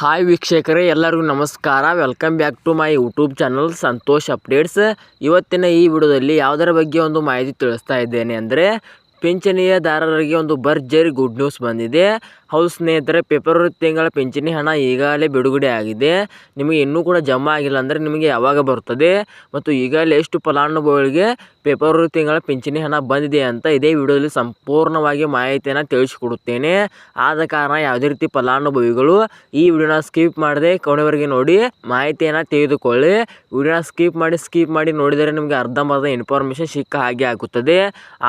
Hi ವೀಕ್ಷಕರೇ, ಎಲ್ಲರಿಗೂ ನಮಸ್ಕಾರ. Welcome back to my YouTube channel Santosh updates ಇವತ್ತಿನ ಈ ವಿಡಿಯೋದಲ್ಲಿ ಯಾವುದರ ಬಗ್ಗೆ ಒಂದು ಮಾಹಿತಿ ತಿಳಿಸ್ತಾ ಇದ್ದೇನೆ ಅಂದರೆ, ಪಿಂಚಣಿಯದಾರರಿಗೆ ಒಂದು ಭರ್ಜರಿ ಗುಡ್ ನ್ಯೂಸ್ ಬಂದಿದೆ. ಹೌದು ಸ್ನೇಹಿತರೆ ಫೆಬ್ರವರಿ ತಿಂಗಳ ಪಿಂಚಣಿ ಹಣ ಈಗಾಗಲೇ ಬಿಡುಗಡೆ ಆಗಿದೆ. ನಿಮಗೆ ಇನ್ನೂ ಕೂಡ ಜಮಾ ಆಗಿಲ್ಲ ಅಂದರೆ ನಿಮಗೆ ಯಾವಾಗ ಬರ್ತದೆ ಮತ್ತು ಈಗಾಗಲೇ ಎಷ್ಟು ಫಲಾನುಭವಿಗಳಿಗೆ ಫೆಬ್ರವರಿ ತಿಂಗಳ ಪಿಂಚಣಿ ಹಣ ಬಂದಿದೆ ಅಂತ ಇದೇ ವಿಡಿಯೋದಲ್ಲಿ ಸಂಪೂರ್ಣವಾಗಿ ಮಾಹಿತಿಯನ್ನು ತಿಳಿಸಿಕೊಡುತ್ತೇನೆ. ಆದ ಕಾರಣ ಯಾವುದೇ ರೀತಿ ಫಲಾನುಭವಿಗಳು ಈ ವಿಡಿಯೋನ ಸ್ಕಿಪ್ ಮಾಡದೆ ಕೊನೆವರೆಗೆ ನೋಡಿ ಮಾಹಿತಿಯನ್ನು ತೆಗೆದುಕೊಳ್ಳಿ. ವಿಡಿಯೋನ ಸ್ಕಿಪ್ ಮಾಡಿ ಸ್ಕಿಪ್ ಮಾಡಿ ನೋಡಿದರೆ ನಿಮಗೆ ಅರ್ಧಂಬರ್ಧ ಇನ್ಫಾರ್ಮೇಷನ್ ಸಿಕ್ಕ ಹಾಗೆ ಆಗುತ್ತದೆ.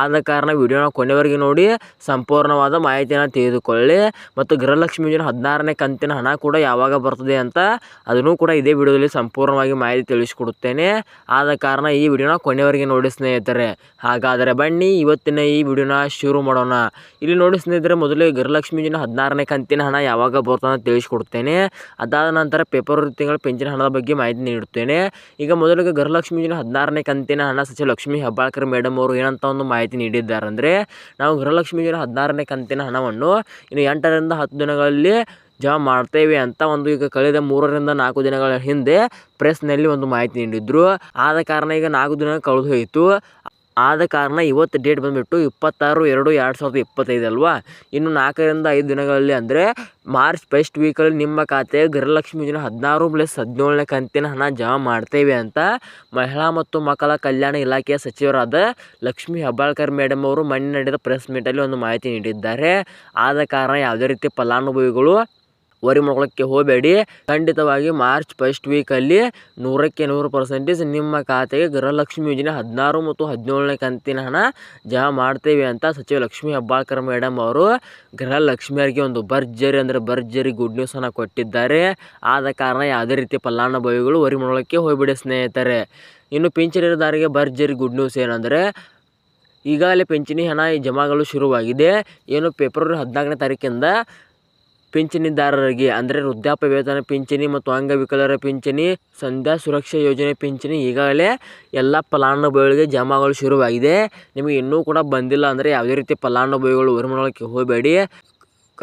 ಆದ ಕಾರಣ ವಿಡಿಯೋನ ಕೊನೆವರೆಗೆ ನೋಡಿ ಸಂಪೂರ್ಣವಾದ ಮಾಹಿತಿಯನ್ನು ತೆಗೆದುಕೊಳ್ಳಿ. ಮತ್ತು ಗೃಹಲಕ್ಷ್ಮಿ ಯೋಜನೆ ಹದಿನಾರನೇ ಕಂತಿನ ಹಣ ಕೂಡ ಯಾವಾಗ ಬರ್ತದೆ ಅಂತ ಅದನ್ನು ಕೂಡ ಇದೇ ವಿಡಿಯೋದಲ್ಲಿ ಸಂಪೂರ್ಣವಾಗಿ ಮಾಹಿತಿ ತಿಳಿಸಿಕೊಡುತ್ತೇನೆ. ಆದ ಕಾರಣ ಈ ವಿಡಿಯೋನ ಕೊನೆವರೆಗೆ ನೋಡಿ ಸ್ನೇಹಿತರೆ. ಹಾಗಾದರೆ ಬನ್ನಿ, ಇವತ್ತಿನ ಈ ವಿಡಿಯೋನ ಶುರು ಮಾಡೋಣ. ಇಲ್ಲಿ ನೋಡಿ ಸ್ನೇಹಿತರೆ, ಮೊದಲೇ ಗೃಹಲಕ್ಷ್ಮೀಜಿನ ಹದಿನಾರನೇ ಕಂತಿನ ಹಣ ಯಾವಾಗ ಬರ್ತದೆ ಅಂತ ತಿಳಿಸ್ಕೊಡ್ತೇನೆ. ಅದಾದ ನಂತರ ಪೇಪರ್ ತಿಂಗಳ ಪೆನ್ಷನ್ ಹಣದ ಬಗ್ಗೆ ಮಾಹಿತಿ ನೀಡುತ್ತೇನೆ. ಈಗ ಮೊದಲಿಗೆ ಗೃಹಲಕ್ಷ್ಮೀಜಿನ ಹದಿನಾರನೇ ಕಂತಿನ ಹಣ ಸಚಿವ ಲಕ್ಷ್ಮೀ ಹೆಬ್ಬಾಳ್ಕರ್ ಮೇಡಮ್ ಅವರು ಏನಂತ ಒಂದು ಮಾಹಿತಿ ನೀಡಿದ್ದಾರೆ ಅಂದರೆ ನಾವು ಗೃಹಲಕ್ಷ್ಮೀಜಿನ ಹದಿನಾರನೇ ಕಂತಿನ ಹಣವನ್ನು ಇನ್ನು ಎಂಟರಿಂದ ಹತ್ತು ದಿನಗಳಲ್ಲಿ ಜಮಾ ಮಾಡ್ತೇವೆ ಅಂತ ಒಂದು ಈಗ ಕಳೆದ ಮೂರರಿಂದ ನಾಲ್ಕು ದಿನಗಳ ಹಿಂದೆ ಪ್ರೆಸ್ನಲ್ಲಿ ಒಂದು ಮಾಹಿತಿ ನೀಡಿದ್ರು. ಆದ ಕಾರಣ ಈಗ ನಾಲ್ಕು ದಿನ ಕಳೆದು ಹೋಯಿತು ಆದ ಕಾರಣ ಇವತ್ತು ಡೇಟ್ ಬಂದುಬಿಟ್ಟು ಇಪ್ಪತ್ತಾರು ಎರಡು ಎರಡು ಸಾವಿರದ ಇಪ್ಪತ್ತೈದು ಅಲ್ವಾ? ಇನ್ನು ನಾಲ್ಕರಿಂದ ಐದು ದಿನಗಳಲ್ಲಿ ಅಂದರೆ ಮಾರ್ಚ್ ಫಸ್ಟ್ ವೀಕಲ್ಲಿ ನಿಮ್ಮ ಖಾತೆ ಗೃಹಲಕ್ಷ್ಮಿ ಯೋಜನೆ ಹದಿನಾರು ಪ್ಲಸ್ ಹದಿನೇಳನೇ ಕಂತಿನ ಹಣ ಜಮಾ ಮಾಡ್ತೇವೆ ಅಂತ ಮಹಿಳಾ ಮತ್ತು ಮಕ್ಕಳ ಕಲ್ಯಾಣ ಇಲಾಖೆಯ ಸಚಿವರಾದ ಲಕ್ಷ್ಮಿ ಹೆಬ್ಬಾಳ್ಕರ್ ಮೇಡಮ್ ಅವರು ಮೊನ್ನೆ ನಡೆದ ಪ್ರೆಸ್ ಮೀಟಲ್ಲಿ ಒಂದು ಮಾಹಿತಿ ನೀಡಿದ್ದಾರೆ. ಆದ ಕಾರಣ ಯಾವುದೇ ರೀತಿ ಫಲಾನುಭವಿಗಳು ವರಿ ಹೋಗಬೇಡಿ. ಖಂಡಿತವಾಗಿ ಮಾರ್ಚ್ ಫಸ್ಟ್ ವೀಕಲ್ಲಿ ನೂರಕ್ಕೆ ನೂರು ಪರ್ಸೆಂಟೇಜ್ ನಿಮ್ಮ ಖಾತೆಗೆ ಗೃಹಲಕ್ಷ್ಮಿ ಯೋಜನೆ ಹದಿನಾರು ಮತ್ತು ಹದಿನೇಳನೇ ಕಂತಿನ ಹಣ ಜಮಾ ಮಾಡ್ತೇವೆ ಅಂತ ಸಚಿವ ಲಕ್ಷ್ಮೀ ಹೆಬ್ಬಾಳ್ಕರ್ ಮೇಡಮ್ ಅವರು ಗೃಹಲಕ್ಷ್ಮಿಯರಿಗೆ ಒಂದು ಭರ್ಜರಿ ಅಂದರೆ ಭರ್ಜರಿ ಗುಡ್ ನ್ಯೂಸನ್ನು ಕೊಟ್ಟಿದ್ದಾರೆ. ಆದ ಕಾರಣ ಯಾವುದೇ ರೀತಿ ಫಲಾನುಭವಿಗಳು ವರಿ ಮಾಡೋಕ್ಕೆ ಹೋಗ್ಬೇಡಿ ಸ್ನೇಹಿತರೆ. ಇನ್ನು ಪಿಂಚಣಿದಾರರಿಗೆ ಭರ್ಜರಿ ಗುಡ್ ನ್ಯೂಸ್ ಏನಂದರೆ ಈಗಾಗಲೇ ಪಿಂಚಣಿ ಹಣ ಜಮಾಗಳು ಶುರುವಾಗಿದೆ. ಏನು ಫೆಬ್ರವರಿ ಹದಿನಾಲ್ಕನೇ ತಾರೀಕಿಂದ ಪಿಂಚಣಿದಾರರಿಗೆ, ಅಂದರೆ ವೃದ್ಧಾಪ್ಯ ವೇತನ ಪಿಂಚಣಿ ಮತ್ತು ಅಂಗವಿಕಲರ ಪಿಂಚಣಿ, ಸಂಧ್ಯಾ ಸುರಕ್ಷಾ ಯೋಜನೆ ಪಿಂಚಣಿ, ಈಗಾಗಲೇ ಎಲ್ಲ ಫಲಾನುಭವಿಗಳಿಗೆ ಜಮಾಗಳು ಶುರುವಾಗಿದೆ. ನಿಮಗೆ ಇನ್ನೂ ಕೂಡ ಬಂದಿಲ್ಲ ಅಂದರೆ ಯಾವುದೇ ರೀತಿ ಫಲಾನುಭವಿಗಳು ಹೊರಮಳಕ್ಕೆ ಹೋಗಬೇಡಿ.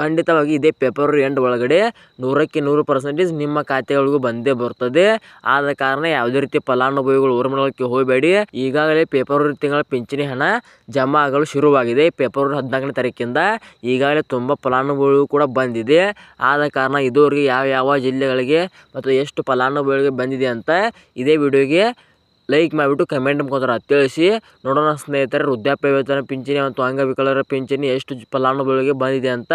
ಖಂಡಿತವಾಗಿ ಇದೇ ಪೇಪರ್ ಎಂಡ್ ಒಳಗಡೆ ನೂರಕ್ಕೆ ನೂರು ಪರ್ಸೆಂಟೇಜ್ ನಿಮ್ಮ ಖಾತೆಗಳಿಗೂ ಬಂದೇ ಬರ್ತದೆ. ಆದ ಕಾರಣ ಯಾವುದೇ ರೀತಿ ಫಲಾನುಭವಿಗಳು ಹೊರಮಳಕ್ಕೆ ಹೋಗಬೇಡಿ. ಈಗಾಗಲೇ ಪೇಪರ್ ತಿಂಗಳ ಪಿಂಚಣಿ ಹಣ ಜಮಾ ಆಗಲು ಶುರುವಾಗಿದೆ. ಪೇಪರ್ ಹದಿನಾಲ್ಕನೇ ತಾರೀಕಿಂದ ಈಗಾಗಲೇ ತುಂಬ ಫಲಾನುಭವಿಗಳು ಕೂಡ ಬಂದಿದೆ. ಆದ ಕಾರಣ ಇದುವರೆಗೆ ಯಾವ ಯಾವ ಜಿಲ್ಲೆಗಳಿಗೆ ಮತ್ತು ಎಷ್ಟು ಫಲಾನುಭವಿಗಳಿಗೆ ಬಂದಿದೆ ಅಂತ ಇದೇ ವಿಡಿಯೋಗೆ ಲೈಕ್ ಮಾಡಿಬಿಟ್ಟು ಕಮೆಂಟ್ ಮುಖಾಂತರ ತಿಳಿಸಿ ನೋಡೋಣ ಸ್ನೇಹಿತರೆ ವೃದ್ಧಾಪ್ಯ ವೇತನ ಪಿಂಚಣಿ ಮತ್ತು ಅಂಗವಿಕಲರ ಪಿಂಚಣಿ ಎಷ್ಟು ಫಲಾನುಭವಿಗಳಿಗೆ ಬಂದಿದೆ ಅಂತ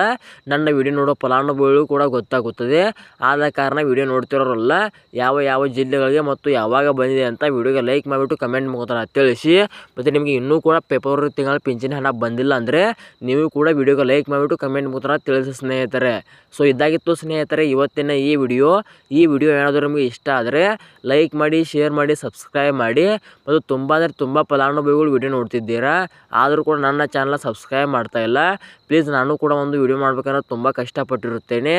ನನ್ನ ವಿಡಿಯೋ ನೋಡೋ ಫಲಾನುಭವಿಗಳು ಕೂಡ ಗೊತ್ತಾಗುತ್ತದೆ. ಆದ ಕಾರಣ ವಿಡಿಯೋ ನೋಡ್ತಿರೋರಲ್ಲ, ಯಾವ ಯಾವ ಜಿಲ್ಲೆಗಳಿಗೆ ಮತ್ತು ಯಾವಾಗ ಬಂದಿದೆ ಅಂತ ವಿಡಿಯೋಗೆ ಲೈಕ್ ಮಾಡಿಬಿಟ್ಟು ಕಮೆಂಟ್ ಮುಖಾಂತರ ತಿಳಿಸಿ ಮತ್ತು ನಿಮಗೆ ಇನ್ನೂ ಕೂಡ ಫೆಬ್ರವರಿ ತಿಂಗಳ ಪಿಂಚಣಿ ಹಣ ಬಂದಿಲ್ಲ ಅಂದರೆ ನೀವು ಕೂಡ ವಿಡಿಯೋಗೆ ಲೈಕ್ ಮಾಡಿಬಿಟ್ಟು ಕಮೆಂಟ್ ಮುಖಾಂತರ ತಿಳಿಸಿ ಸ್ನೇಹಿತರೆ. ಸೊ ಇದಾಗಿತ್ತು ಸ್ನೇಹಿತರೆ, ಇವತ್ತಿನ ಈ ವಿಡಿಯೋ ಈ ವಿಡಿಯೋ ಏನಾದರೂ ನಿಮಗೆ ಇಷ್ಟ ಆದರೆ ಲೈಕ್ ಮಾಡಿ ಶೇರ್ ಮಾಡಿ ಸಬ್ಸ್ಕ್ರೈಬ್ ಮಾಡಿ ಮತ್ತು ತುಂಬ ಅಂದರೆ ತುಂಬ ಫಲಾನುಭವಿಗಳು ವಿಡಿಯೋ ನೋಡ್ತಿದ್ದೀರಾ, ಆದರೂ ಕೂಡ ನನ್ನ ಚಾನಲ್ ಸಬ್ಸ್ಕ್ರೈಬ್ ಮಾಡ್ತಾ ಇಲ್ಲ. ಪ್ಲೀಸ್ ನಾನು ಕೂಡ ಒಂದು ವಿಡಿಯೋ ಮಾಡಬೇಕಂದ್ರೆ ತುಂಬ ಕಷ್ಟಪಟ್ಟಿರುತ್ತೇನೆ.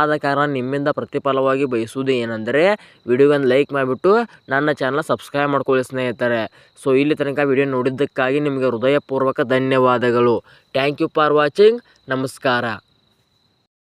ಆದ ಕಾರಣ ನಿಮ್ಮಿಂದ ಪ್ರತಿಫಲವಾಗಿ ಬಯಸುವುದು ಏನೆಂದರೆ ವಿಡಿಯೋಗೊಂದು ಲೈಕ್ ಮಾಡಿಬಿಟ್ಟು ನನ್ನ ಚಾನಲ್ ಸಬ್ಸ್ಕ್ರೈಬ್ ಮಾಡ್ಕೊಳ್ಳಿ ಸ್ನೇಹಿತರೆ. ಸೊ ಇಲ್ಲಿ ತನಕ ವಿಡಿಯೋ ನೋಡಿದ್ದಕ್ಕಾಗಿ ನಿಮಗೆ ಹೃದಯಪೂರ್ವಕ ಧನ್ಯವಾದಗಳು. ಥ್ಯಾಂಕ್ ಯು ಫಾರ್ ವಾಚಿಂಗ್ ನಮಸ್ಕಾರ.